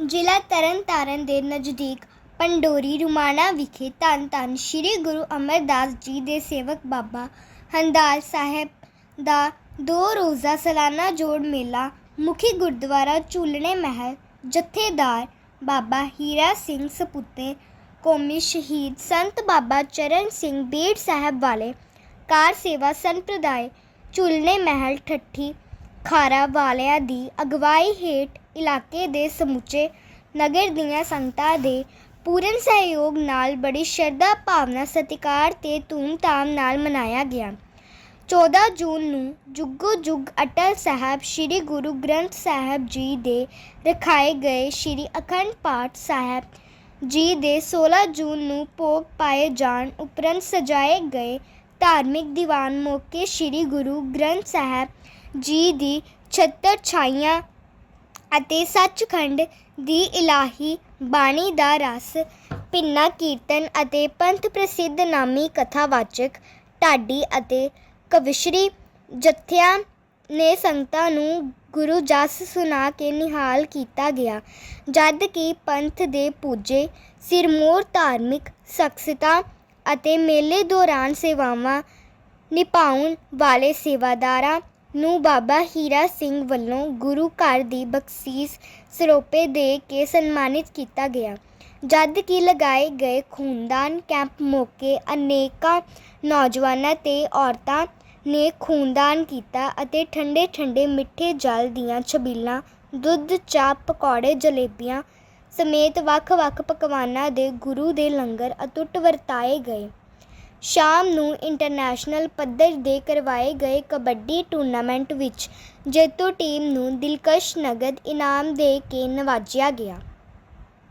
ਜ਼ਿਲ੍ਹਾ ਤਰਨਤਾਰਨ ਦੇ ਨਜ਼ਦੀਕ ਪੰਡੋਰੀ ਰੁਮਾਣਾ ਵਿਖੇ ਧੰਨ ਧੰਨ ਸ੍ਰੀ ਗੁਰੂ ਅਮਰਦਾਸ ਜੀ ਦੇ ਸੇਵਕ ਬਾਬਾ ਹੰਦਾਲ ਸਾਹਿਬ ਦਾ ਦੋ ਰੋਜ਼ਾ ਸਾਲਾਨਾ ਜੋੜ ਮੇਲਾ ਮੁਖੀ ਗੁਰਦੁਆਰਾ ਝੂਲਣੇ ਮਹਿਲ ਜਥੇਦਾਰ ਬਾਬਾ ਹੀਰਾ ਸਿੰਘ ਸਪੁੱਤੇ, ਕੌਮੀ ਸ਼ਹੀਦ ਸੰਤ ਬਾਬਾ ਚਰਨ ਸਿੰਘ ਬੀੜ ਸਾਹਿਬ ਵਾਲੇ ਕਾਰ ਸੇਵਾ ਸੰਪਰਦਾਇ ਝੂਲਣੇ ਮਹਿਲ ਠੱਠੀ ਖਾਰਾ ਵਾਲਿਆਂ ਦੀ ਅਗਵਾਈ ਹੇਠ ਇਲਾਕੇ ਦੇ ਸਮੁੱਚੇ ਨਗਰ ਦੀਆਂ ਸੰਗਤਾਂ ਦੇ ਪੂਰਨ ਸਹਿਯੋਗ ਨਾਲ ਬੜੀ ਸ਼ਰਧਾ ਭਾਵਨਾ ਸਤਿਕਾਰ ਤੇ ਧੂਮਧਾਮ ਨਾਲ ਮਨਾਇਆ ਗਿਆ। 14 ਜੂਨ ਨੂੰ ਜੁਗੋ ਜੁਗ ਅਟਲ ਸਾਹਿਬ ਸ੍ਰੀ ਗੁਰੂ ਗ੍ਰੰਥ ਸਾਹਿਬ ਜੀ ਦੇ ਰਖਾਏ ਗਏ ਸ੍ਰੀ ਅਖੰਡ ਪਾਠ ਸਾਹਿਬ ਜੀ ਦੇ 16 ਜੂਨ ਨੂੰ ਭੋਗ ਪਾਏ ਜਾਣ ਉਪਰੰਤ ਸਜਾਏ ਗਏ ਧਾਰਮਿਕ ਦੀਵਾਨ ਮੌਕੇ ਸ੍ਰੀ ਗੁਰੂ ਗ੍ਰੰਥ ਸਾਹਿਬ ਜੀ ਦੀ 76 ਛਾਈਆਂ ਅਤੇ ਸੱਚਖੰਡ ਦੀ ਇਲਾਹੀ ਬਾਣੀ ਦਾ ਰਸ, ਭਿੰਨਾ ਕੀਰਤਨ ਅਤੇ ਪੰਥ ਪ੍ਰਸਿੱਧ ਨਾਮੀ ਕਥਾਵਾਚਕ ਢਾਡੀ ਅਤੇ ਕਵਿਸ਼ਰੀ ਜਥਿਆਂ ਨੇ ਸੰਗਤਾਂ ਨੂੰ ਗੁਰੂ ਜਸ ਸੁਣਾ ਕੇ ਨਿਹਾਲ ਕੀਤਾ ਗਿਆ। ਜਦ ਕਿ ਪੰਥ ਦੇ ਪੂਜੇ, ਸਿਰਮੋਰ ਧਾਰਮਿਕ ਸ਼ਖਸੀਅਤਾਂ ਅਤੇ ਮੇਲੇ ਦੌਰਾਨ ਸੇਵਾਵਾਂ ਨਿਭਾਉਣ ਵਾਲੇ ਸੇਵਾਦਾਰਾਂ ਨੂੰ ਬਾਬਾ ਹੀਰਾ ਸਿੰਘ ਵੱਲੋਂ ਗੁਰੂ ਘਰ ਦੀ ਬਖਸ਼ੀਸ਼ ਸਰੋਪੇ ਦੇ ਕੇ ਸਨਮਾਨਿਤ ਕੀਤਾ ਗਿਆ। ਜਦ ਕਿ ਲਗਾਏ ਗਏ ਖੂਨਦਾਨ ਕੈਂਪ ਮੌਕੇ ਅਨੇਕਾਂ ਨੌਜਵਾਨਾਂ ਤੇ ਔਰਤਾਂ ਨੇ ਖੂਨਦਾਨ ਕੀਤਾ ਅਤੇ ਠੰਡੇ ਠੰਡੇ ਮਿੱਠੇ ਜਲ ਦੀਆਂ ਛਬੀਲਾਂ, ਦੁੱਧ, ਚਾਹ, ਪਕੌੜੇ, ਜਲੇਬੀਆਂ ਸਮੇਤ ਵੱਖ-ਵੱਖ ਪਕਵਾਨਾਂ ਦੇ ਗੁਰੂ ਦੇ ਲੰਗਰ ਅਟੁੱਟ ਵਰਤਾਏ ਗਏ। ਸ਼ਾਮ ਨੂੰ ਇੰਟਰਨੈਸ਼ਨਲ ਪੱਧਰ ਦੇ ਕਰਵਾਏ ਗਏ ਕਬੱਡੀ ਟੂਰਨਾਮੈਂਟ ਵਿੱਚ ਜੇਤੂ ਟੀਮ ਨੂੰ ਦਿਲਕਸ਼ ਨਗਦ ਇਨਾਮ ਦੇ ਕੇ ਨਵਾਜਿਆ ਗਿਆ।